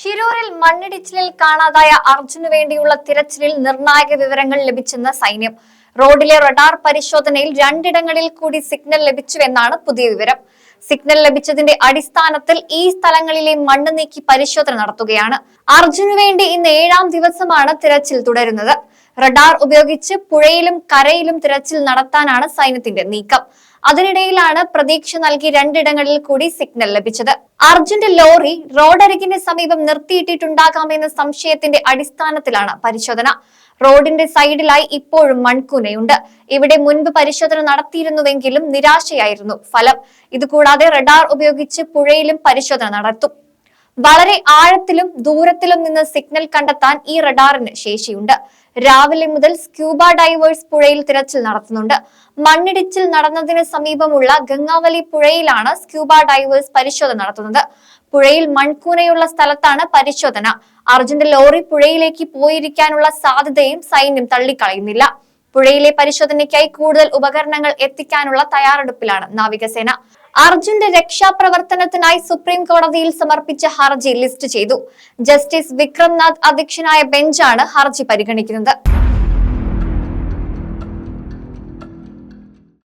ഷിരൂരിൽ മണ്ണിടിച്ചിലിൽ കാണാതായ അർജുന് വേണ്ടിയുള്ള തിരച്ചിലിൽ നിർണായക വിവരങ്ങൾ ലഭിച്ചെന്ന് സൈന്യം. റോഡിലെ റഡാർ പരിശോധനയിൽ രണ്ടിടങ്ങളിൽ കൂടി സിഗ്നൽ ലഭിച്ചുവെന്നാണ് പുതിയ വിവരം. സിഗ്നൽ ലഭിച്ചതിന്റെ അടിസ്ഥാനത്തിൽ ഈ സ്ഥലങ്ങളിലെ മണ്ണ് നീക്കി പരിശോധന നടത്തുകയാണ്. അർജുനു വേണ്ടി ഇന്ന് ഏഴാം ദിവസമാണ് തിരച്ചിൽ തുടരുന്നത്. റഡാർ ഉപയോഗിച്ച് പുഴയിലും കരയിലും തിരച്ചിൽ നടത്താനാണ് സൈന്യത്തിന്റെ നീക്കം. അതിനിടയിലാണ് പ്രതീക്ഷ നൽകി രണ്ടിടങ്ങളിൽ കൂടി സിഗ്നൽ ലഭിച്ചത്. അർജുന്റെ ലോറി റോഡരികിന് സമീപം നിർത്തിയിട്ടിട്ടുണ്ടാകാമെന്ന സംശയത്തിന്റെ അടിസ്ഥാനത്തിലാണ് പരിശോധന. റോഡിന്റെ സൈഡിലായി ഇപ്പോഴും മൺകൂനയുണ്ട്. ഇവിടെ മുൻപ് പരിശോധന നടത്തിയിരുന്നുവെങ്കിലും നിരാശയായിരുന്നു. ഫലം ഇതുകൂടാതെ റഡാർ ഉപയോഗിച്ച് പുഴയിലും പരിശോധന നടത്തും. വളരെ ആഴത്തിലും ദൂരത്തിലും നിന്ന് സിഗ്നൽ കണ്ടെത്താൻ ഈ റഡാറിന് ശേഷിയുണ്ട്. രാവിലെ മുതൽ സ്ക്യൂബ ഡൈവേഴ്സ് പുഴയിൽ തിരച്ചിൽ നടത്തുന്നുണ്ട്. മണ്ണിടിച്ചിൽ നടന്നതിന് സമീപമുള്ള ഗംഗാവലി പുഴയിലാണ് സ്ക്യൂബ ഡൈവേഴ്സ് പരിശോധന നടത്തുന്നത്. പുഴയിൽ മൺകൂനയുള്ള സ്ഥലത്താണ് പരിശോധന. അർജുന്റെ ലോറി പുഴയിലേക്ക് പോയിരിക്കാനുള്ള സാധ്യതയും സൈന്യം തള്ളിക്കളയുന്നില്ല. പുഴയിലെ പരിശോധനയ്ക്കായി കൂടുതൽ ഉപകരണങ്ങൾ എത്തിക്കാനുള്ള തയ്യാറെടുപ്പിലാണ് നാവികസേന. അർജുന്റെ രക്ഷാപ്രവർത്തനത്തിനായി സുപ്രീം കോടതിയിൽ സമർപ്പിച്ച ഹർജി ലിസ്റ്റ് ചെയ്തു. ജസ്റ്റിസ് വിക്രംനാഥ് അധ്യക്ഷനായ ബെഞ്ചാണ് ഹർജി പരിഗണിക്കുന്നത്.